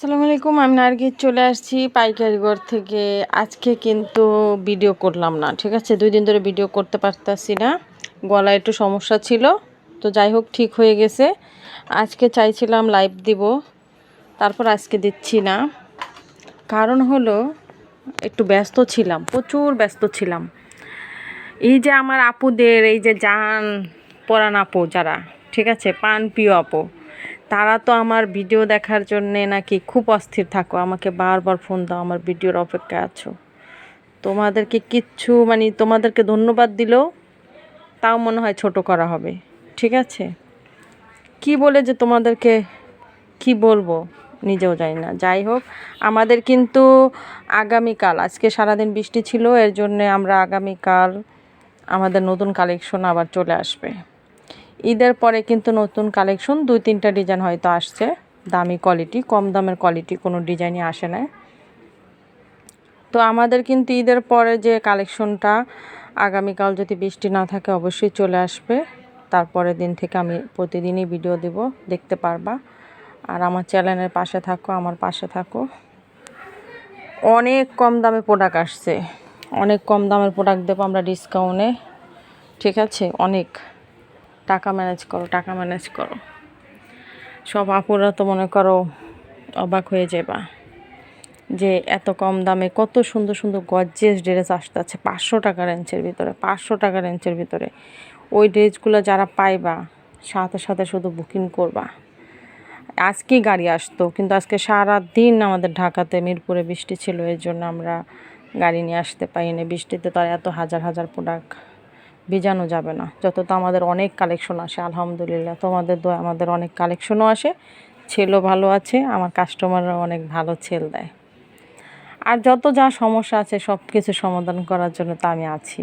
আসসালামু আলাইকুম, আমি নার্গিস, চলে আসছি পাইকারিগর থেকে। আজকে কিন্তু ভিডিও করলাম না, ঠিক আছে? দুই দিন ধরে ভিডিও করতে পারতাছি না, গলায় একটু সমস্যা ছিল, তো যাই হোক, ঠিক হয়ে গেছে। আজকে চাইছিলাম লাইভ দিব, তারপর আজকে দিচ্ছি না। কারণ হলো, একটু ব্যস্ত ছিলাম, প্রচুর ব্যস্ত ছিলাম। এই যে আমার আপুদের, এই যে জান, পরান আপু যারা, ঠিক আছে? পান প্রিয় আপু। তারা তো আমার ভিডিও দেখার জন্যে নাকি খুব অস্থির থাকো। আমাকে বারবার ফোন দাও, আমার ভিডিওর অপেক্ষায় আছো। তোমাদেরকে কিচ্ছু মানে তোমাদেরকে ধন্যবাদ দিলেও তাও মনে হয় ছোট করা হবে। ঠিক আছে? কি বলে যে তোমাদেরকে কি বলব? নিজেও জানি না। যাই হোক, আমাদের কিন্তু আগামীকাল, আজকে সারাদিন বৃষ্টি ছিল, এর জন্যে আমরা আগামীকাল আমাদের নতুন কালেকশন আবার চলে আসবে। ঈদের পরে কিন্তু নতুন কালেকশন, দুই তিনটা ডিজাইন হয়তো আসছে। দামি কোয়ালিটি কম দামের কোয়ালিটি কোনো ডিজাইনই আসে না তো আমাদের কিন্তু ঈদের পরে যে কালেকশনটা আগামীকাল যদি বৃষ্টি না থাকে অবশ্যই চলে আসবে। তারপরের দিন থেকে আমি প্রতিদিনই ভিডিও দেব, দেখতে পারবা। আর আমার চ্যানেলের পাশে থাকো, আমার পাশে থাকো। অনেক কম দামে প্রোডাক্ট আসছে। অনেক কম দামের প্রোডাক্ট দেবো আমরা ডিসকাউন্টে ঠিক আছে? অনেক। টাকা ম্যানেজ করো, টাকা ম্যানেজ করো। সব আপুরা তো মনে করো অবাক হয়ে যাবা যে এত কম দামে কত সুন্দর সুন্দর গর্জিয়াস ড্রেস আসতে আছে পাঁচশো টাকা রেঞ্জের ভিতরে, পাঁচশো টাকা রেঞ্জের ভিতরে। ওই ড্রেসগুলো যারা পাইবা, সাথে সাথে শুধু বুকিং করবা। আজকেই গাড়ি আসতো, কিন্তু আজকে সারা দিন আমাদের ঢাকাতে মিরপুরে বৃষ্টি ছিল, এর জন্য আমরা গাড়ি নিয়ে আসতে পারিনি। বৃষ্টিতে তো আর এত হাজার হাজার প্রোডাক্ট ভিজানো যাবে না। যত তো আমাদের অনেক কালেকশন আসে, আলহামদুলিল্লাহ। তোমাদের দোয়া, আমাদের অনেক কালেকশনও আসে, ছেলও ভালো আছে, আমার কাস্টমাররা অনেক ভালো ছেল দেয়। আর যত যা সমস্যা আছে সব কিছু সমাধান করার জন্য তো আমি আছি।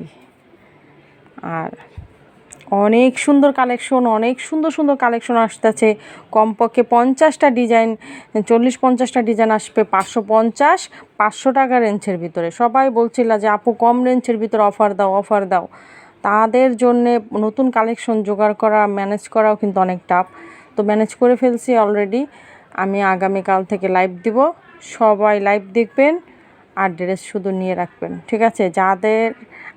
আর অনেক সুন্দর কালেকশন অনেক সুন্দর সুন্দর কালেকশন আসতেছে। কমপক্ষে পঞ্চাশটা ডিজাইন চল্লিশ পঞ্চাশটা ডিজাইন আসবে, পাঁচশো পঞ্চাশ, পাঁচশো টাকা রেঞ্জের ভিতরে। সবাই বলছিল যে, আপু, কম রেঞ্জের ভিতরে অফার দাও অফার দাও। তাদের জন্যে নতুন কালেকশন জোগাড় করা ম্যানেজ করাও কিন্তু অনেক টাফ তো ম্যানেজ করে ফেলছি অলরেডি আমি আগামীকাল থেকে লাইভ দিব। সবাই লাইভ দেখবেন আর ড্রেস শুধু নিয়ে রাখবেন। ঠিক আছে? যাদের,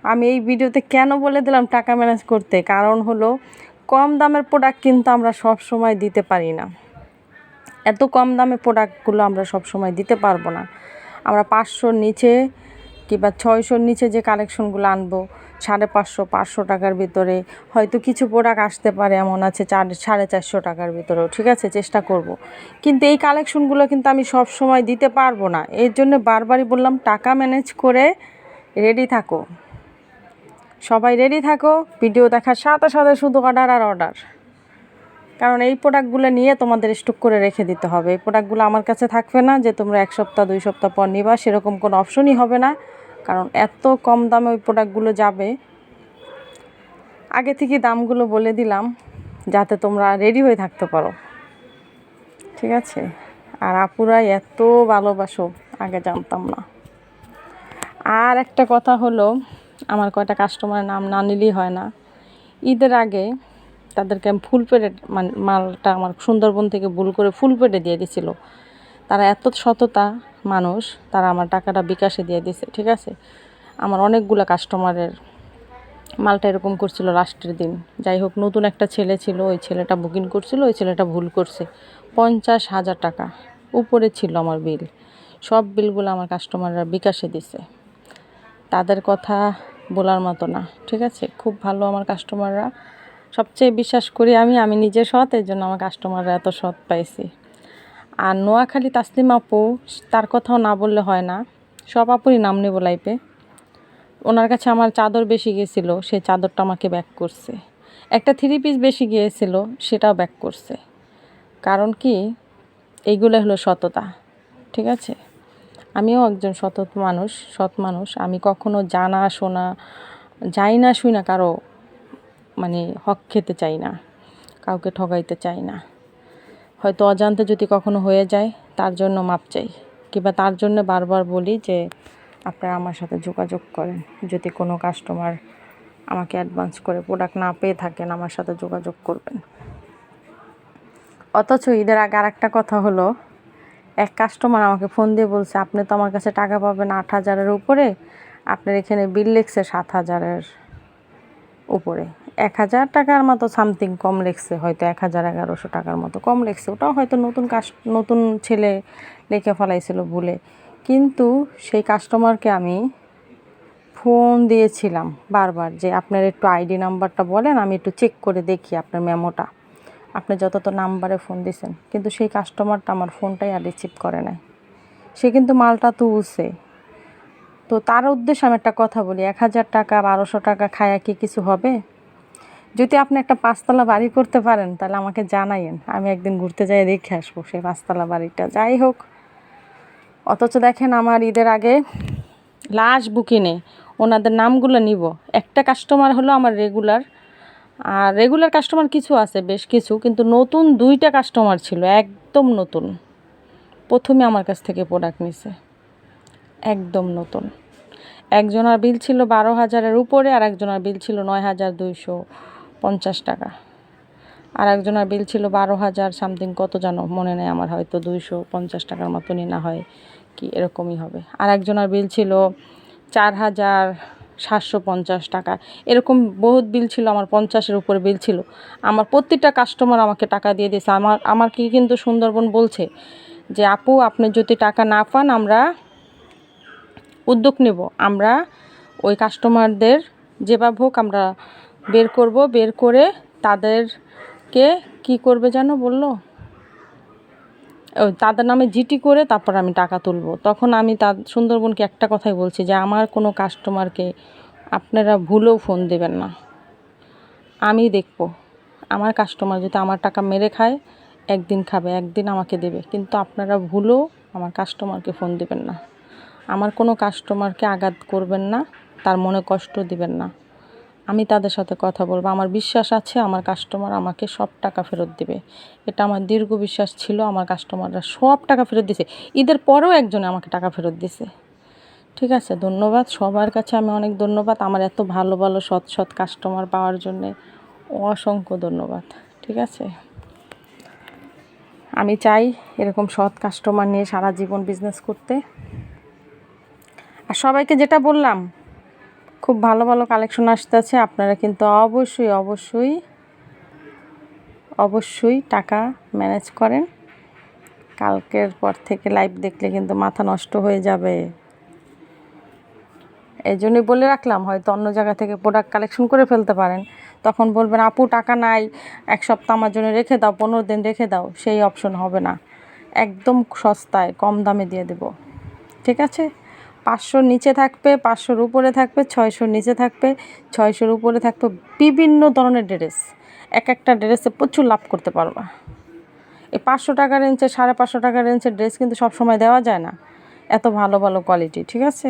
আমি এই ভিডিওতে কেন বলে দিলাম টাকা ম্যানেজ করতে? কারণ হলো, কম দামের প্রোডাক্ট কিন্তু আমরা সব সময় দিতে পারি না। এত কম দামে প্রোডাক্টগুলো আমরা সব সময় দিতে পারব না। আমরা পাঁচশোর নিচে কিংবা ছয়শোর নিচে যে কালেকশনগুলো আনব, সাড়ে পাঁচশো পাঁচশো টাকার ভিতরে, হয়তো কিছু প্রোডাক্ট আসতে পারে এমন আছে চার, সাড়ে চারশো টাকার ভিতরেও, ঠিক আছে? চেষ্টা করব। কিন্তু এই কালেকশনগুলো কিন্তু আমি সব সময় দিতে পারব না। এর জন্য বারবারই বললাম, টাকা ম্যানেজ করে রেডি থাকো। সবাই রেডি থাকো ভিডিও দেখার সাথে সাথে শুধু অর্ডার আর অর্ডার কারণ এই প্রোডাক্টগুলো নিয়ে তোমাদের স্টক করে রেখে দিতে হবে। এই প্রোডাক্টগুলো আমার কাছে থাকবে না যে তোমরা এক সপ্তাহ, দুই সপ্তাহ পর নিবা, সেরকম কোনো অপশনই হবে না। কারণ এত কম দামে ওই প্রোডাক্টগুলো যাবে। আগে থেকে দামগুলো বলে দিলাম, যাতে তোমরা রেডি হয়ে থাকতে পারো। ঠিক আছে? আর আপুরাই এত ভালোবাসো, আগে জানতাম না। আর একটা কথা হলো, আমার কয়টা কাস্টমারের নাম না নিলেই হয় না। ঈদের আগে তাদেরকে আমি ফুল পেটে মানে মালটা আমার সুন্দরবন থেকে ভুল করে ফুল পেটে দিয়ে দিছিল। তারা এত সততা মানুষ, তারা আমার টাকাটা বিকাশে দিয়ে দিছে, ঠিক আছে? আমার অনেকগুলো কাস্টমারের মালটা এরকম করছিল লাস্টের দিন। যাই হোক, নতুন একটা ছেলে ছিল, ওই ছেলেটা বুকিং করছিল, ওই ছেলেটা ভুল করছে। পঞ্চাশ হাজার টাকা, উপরে ছিল আমার বিল সব বিলগুলো আমার কাস্টমাররা বিকাশে দিছে। তাদের কথা বলার মতো না, ঠিক আছে? খুব ভালো আমার কাস্টমাররা সবচেয়ে বিশ্বাস করি আমি আমি নিজে সৎ এই জন্য আমার কাস্টমাররা এত সৎ পাইছি। আর নোয়াখালী তাসলিম আপু, তার কথাও না বললে হয় না। সব আপুরই নাম নেব লাইপে। ওনার কাছে আমার চাদর বেশি গিয়েছিল সেই চাদরটা আমাকে ব্যাক করছে। একটা থ্রি পিস বেশি গিয়েছিল, সেটাও ব্যাক করছে। কারণ কি? এইগুলো হলো সততা, ঠিক আছে? আমিও একজন সৎ মানুষ সৎ মানুষ। আমি কখনো জানা, শোনা, যাই না শুই না কারও মানে হক খেতে চাই না, কাউকে ঠগাইতে চাই না। হয়তো অজান্তে যদি কখনো হয়ে যায়, তার জন্য মাপ চাই। কিংবা তার জন্য বারবার বলি যে, আপনারা আমার সাথে যোগাযোগ করেন। যদি কোনো কাস্টমার আমাকে অ্যাডভান্স করে প্রোডাক্ট না পেয়ে থাকেন, আমার সাথে যোগাযোগ করবেন। অথচ ঈদের আগে আর একটা কথা হলো, এক কাস্টমার আমাকে ফোন দিয়ে বলছে, আপনি তো আমার কাছে টাকা পাবেন আট হাজারের উপরে, আপনার এখানে বিল লেখছে সাত হাজারের উপরে। এক হাজার টাকার মতো সামথিং কম লেখছে হয়তো এক হাজার এগারোশো টাকার মতো কম লেখছে ওটাও হয়তো নতুন কাস নতুন ছেলে লেখে ফেলাইছিল ভুলে। কিন্তু সেই কাস্টমারকে আমি ফোন দিয়েছিলাম বারবার যে, আপনার একটু আইডি নাম্বারটা বলেন, আমি একটু চেক করে দেখি আপনার মেমোটা। আপনি যত তো নাম্বারে ফোন দিয়েছেন। কিন্তু সেই কাস্টমারটা আমার ফোনটাই আর রিসিভ করে নাই। সে কিন্তু মালটা তুলছে। তো তার উদ্দেশ্যে আমি একটা কথা বলি, এক হাজার টাকা, বারোশো টাকা খায়া কি কিছু হবে? যদি আপনি একটা পাঁচতলা বাড়ি করতে পারেন, তাহলে আমাকে জানাইন আমি একদিন ঘুরতে যাই, দেখে আসব সেই পাঁচতলা বাড়িটা। যাই হোক, অথচ দেখেন আমার ঈদের আগে লাস্ট বুকিংয়ে ওনাদের নামগুলো নিব। একটা কাস্টমার হলো আমার রেগুলার আর রেগুলার কাস্টমার কিছু আছে, বেশ কিছু, কিন্তু নতুন দুইটা কাস্টমার ছিল, একদম নতুন। প্রথমে আমার কাছ থেকে প্রোডাক্ট নিছে। একদম নতুন। একজনের বিল ছিল বারো হাজারের উপরে, আর একজনের বিল ছিল নয় হাজার দুইশো। পঞ্চাশ টাকা। আর একজনের বিল ছিল বারো হাজার সামথিং, কত জানো? মনে নেই আমার, হয়তো দুইশো পঞ্চাশ টাকার মতনই না হয় কি এরকমই হবে। আর একজনের বিল ছিল চার হাজার সাতশো পঞ্চাশ টাকা। এরকম বহুত বিল ছিল, আমার পঞ্চাশের উপরে বিল ছিল। আমার প্রত্যেকটা কাস্টমার আমাকে টাকা দিয়ে দিয়েছে। আমার আমার কি কিন্তু সুন্দরবন বলছে যে, আপু, আপনি যদি টাকা না পান, আমরা উদ্যোগ নেব। আমরা ওই কাস্টমারদের যেভাবে হোক আমরা বের করব, বের করে তাদেরকে কি করবে যেন বলল? তাদের নামে জিটি করে তারপর আমি টাকা তুলব। তখন আমি তা সুন্দরবনকে একটা কথাই বলছি যে, আমার কোনো কাস্টমারকে আপনারা ভুলেও ফোন দেবেন না। আমি দেখব। আমার কাস্টমার যদি আমার টাকা মেরে খায়, একদিন খাবে, একদিন আমাকে দেবে। কিন্তু আপনারা ভুলেও আমার কাস্টমারকে ফোন দেবেন না। আমার কোনো কাস্টমারকে আঘাত করবেন না, তার মনে কষ্ট দিবেন না। আমি তাদের সাথে কথা বলব। আমার বিশ্বাস আছে আমার কাস্টমার আমাকে সব টাকা ফেরত দিবে। এটা আমার দীর্ঘ বিশ্বাস ছিল, আমার কাস্টমাররা সব টাকা ফেরত দিছে। ঈদের পরেও একজনে আমাকে টাকা ফেরত দিছে। ঠিক আছে, ধন্যবাদ। সবার কাছে আমি অনেক ধন্যবাদ। আমার এত ভালো ভালো, সৎ সৎ কাস্টমার পাওয়ার জন্যে অসংখ্য ধন্যবাদ। ঠিক আছে? আমি চাই এরকম সৎ কাস্টমার নিয়ে সারা জীবন বিজনেস করতে। আর সবাইকে যেটা বললাম খুব ভালো ভালো কালেকশন আসতেছে। আপনারা কিন্তু অবশ্যই অবশ্যই অবশ্যই টাকা ম্যানেজ করেন। কালকের পর থেকে লাইভ দেখলে কিন্তু মাথা নষ্ট হয়ে যাবে। এই জন্যই বলে রাখলাম, হয়তো অন্য জায়গা থেকে প্রোডাক্ট কালেকশন করে ফেলতে পারেন। তখন বলবেন, আপু, টাকা নাই, এক সপ্তাহ আমার জন্য রেখে দাও, পনেরো দিন রেখে দাও। সেই অপশন হবে না। একদম সস্তায়, কম দামে দিয়ে দেব। ঠিক আছে? পাঁচশোর নিচে থাকবে, পাঁচশোর উপরে থাকবে, ছয়শোর নিচে থাকবে, ছয়শোর উপরে থাকবে বিভিন্ন ধরনের ড্রেস। এক একটা ড্রেসে প্রচুর লাভ করতে পারবা। এই পাঁচশো টাকা রেঞ্জে সাড়ে পাঁচশো টাকা রেঞ্জের ড্রেস কিন্তু সব সময় দেওয়া যায় না। এত ভালো ভালো কোয়ালিটি ঠিক আছে?